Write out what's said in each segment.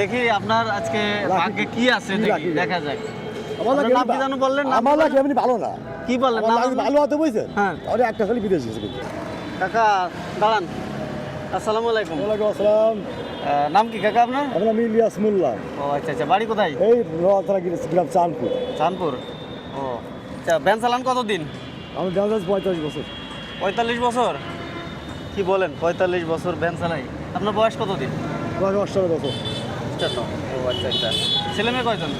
দেখি আপনার আজকে ভাগ্যে কি আছে দেখি দেখা যাক। আমার নাম কি যেন বললেন? আমার লাগে? এমনি ভালো না। কি বললেন? আমার ভালো হতে বুঝছেন? হ্যাঁ। তাহলে একটা খালি বিদেশ গেছে। কাকা দাঁড়ান। আসসালামু আলাইকুম। ওয়ালাইকুম আসসালাম। নাম কি কাকা আপনার? আমার নাম ইলিয়াস মোল্লা। ও আচ্ছা আচ্ছা বাড়ি কোথায়? এই নোয়াতলা গ্রাম চাঁদপুর। চাঁদপুর। ও আচ্ছা ভ্যান চালান কতদিন? আমি জানা পঁয়তাল্লিশ বছর। পঁয়তাল্লিশ বছর? কি বলেন পঁয়তাল্লিশ বছর ভ্যান চালাই। আপনার বয়স কতদিন? বয়স অষ্টান্ন বছর। আচ্ছা তো। ও আচ্ছা আচ্ছা। ছেলে মেয়ে কয়জন?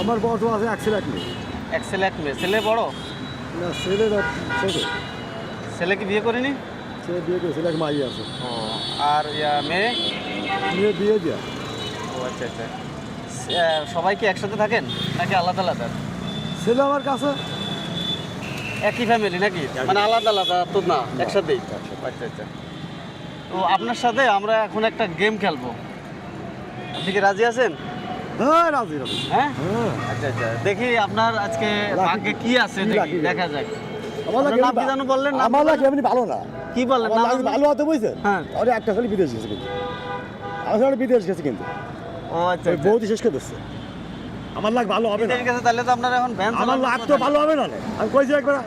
আমার বয়স আছে একশো এক মিনিট এক ছেলে এক মেয়ে। ছেলে বড়? না ছেলেরা ছোট। ছেলে কি বিয়ে করেনি? ছেলে বিয়ে করে ছেলে এক মাই আছে। ও আর ইয়া, মেয়ে? মেয়ে বিয়ে দেওয়া ও আচ্ছা আচ্ছা। সবাই কি একসাথে থাকেন নাকি আলাদা আলাদা? ছেলে আমার কাছে। একই ফ্যামিলি নাকি? মানে আলাদা আলাদা তো না একসাথেই? আচ্ছা আচ্ছা। তো আপনার সাথে আমরা এখন একটা গেম খেলব। আপনি কি রাজি আছেন? হ্যাঁ রাজি রাজি। হ্যাঁ? হ্যাঁ। আচ্ছা আচ্ছা। দেখি আপনার আজকে। ভাগ্যে কি আছে দেখি দেখা যাক। আমার লাগে বললেন? আমার এমনি ভালো না। কি বললেন? ভালো হতে বুঝছেন? হ্যাঁ। তাহলে একটা খালি বিদেশ গেছে কিন্তু। আমার বিদেশ গেছে কিন্তু। ও আচ্ছা আচ্ছা। বৌদি শেষ করে দিচ্ছে। আমার লাগ ভালো হবে না। তাহলে তো আপনার এখন আমার লাগ তো ভালো হবে না। আমি কইছি একবার ও,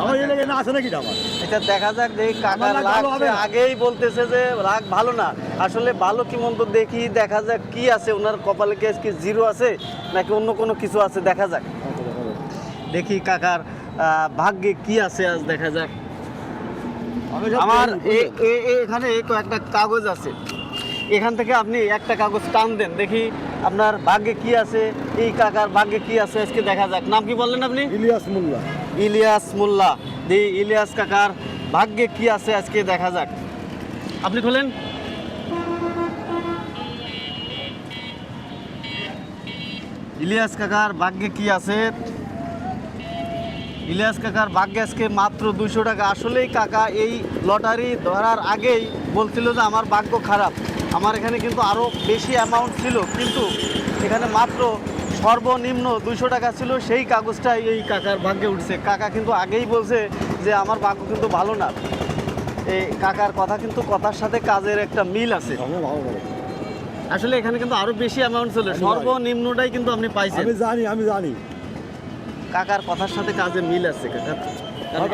আমার এই আচ্ছা, লাগে না আছে নাকি আমার এটা দেখা যাক দেখি কাকার রাগ লাগ আগেই বলতেছে যে রাগ ভালো না। আসলে ভালো কি মন্দ দেখি দেখা যাক কি আছে। ওনার কপালে কি আজকে জিরো আছে নাকি অন্য কোনো কিছু আছে? দেখা যাক। দেখি কাকার ভাগ্যে কি আছে আজ দেখা যাক। আমার এখানে কয়েকটা কাগজ আছে। এখান থেকে আপনি একটা কাগজ টান দেন। দেখি আপনার ভাগ্যে কি আছে? এই কাকার ভাগ্যে কি আছে? আজকে দেখা যাক। নাম কি বললেন আপনি? ইলিয়াস মোল্লা। ইলিয়াস মোল্লা। দি ইলিয়াস কাকার ভাগ্যে কি আছে? আজকে দেখা যাক। আপনি খোলেন। ইলিয়াস কাকার ভাগ্যে কি আছে? ইলিয়াস কাকার ভাগ্যে আজকে মাত্র দুশো টাকা। আসলেই কাকা এই লটারি ধরার আগেই বলছিল যে আমার ভাগ্য খারাপ। আমার এখানে কিন্তু আরও বেশি অ্যামাউন্ট ছিল কিন্তু এখানে মাত্র সর্বনিম্ন দুশো টাকা ছিল সেই কাগজটাই এই কাকার ভাগ্যে উঠছে। কাকা কিন্তু আগেই বলছে যে আমার ভাগ্য কিন্তু ভালো না। এই কাকার কথা কিন্তু কথার সাথে কাজের একটা মিল আছে। আসলে এখানে কিন্তু আরও বেশি অ্যামাউন্ট ছিল সর্বনিম্নটাই কিন্তু আপনি পাইছেন। আমি জানি আমি জানি। কাকার কথার সাথে কাজের মিল আছে কাকা।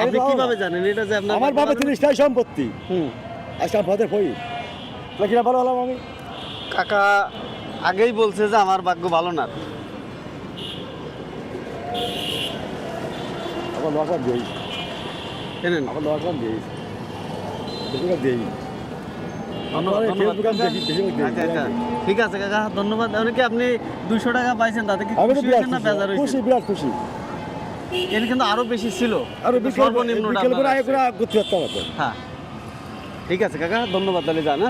আপনি কীভাবে জানেন? এটা যে আপনার আমার বাবা জিনিসটাই সম্পত্তি। হুম। আজকাল পথে পড়ি ভালো হলাম আমি। কাকা আগেই বলছে যে আমার ভাগ্য ভালো না। দিই লকার দিই বেশিরভাগ দিই। ঠিক আছে কাকা ধন্যবাদ। অনেকে আপনি দুশো টাকা পাইছেন তাতে কি খুশি বিরাট এর কিন্তু আরও বেশি ছিল। আর করতে হ্যাঁ। ঠিক আছে কাকা ধন্যবাদ তাহলে হ্যাঁ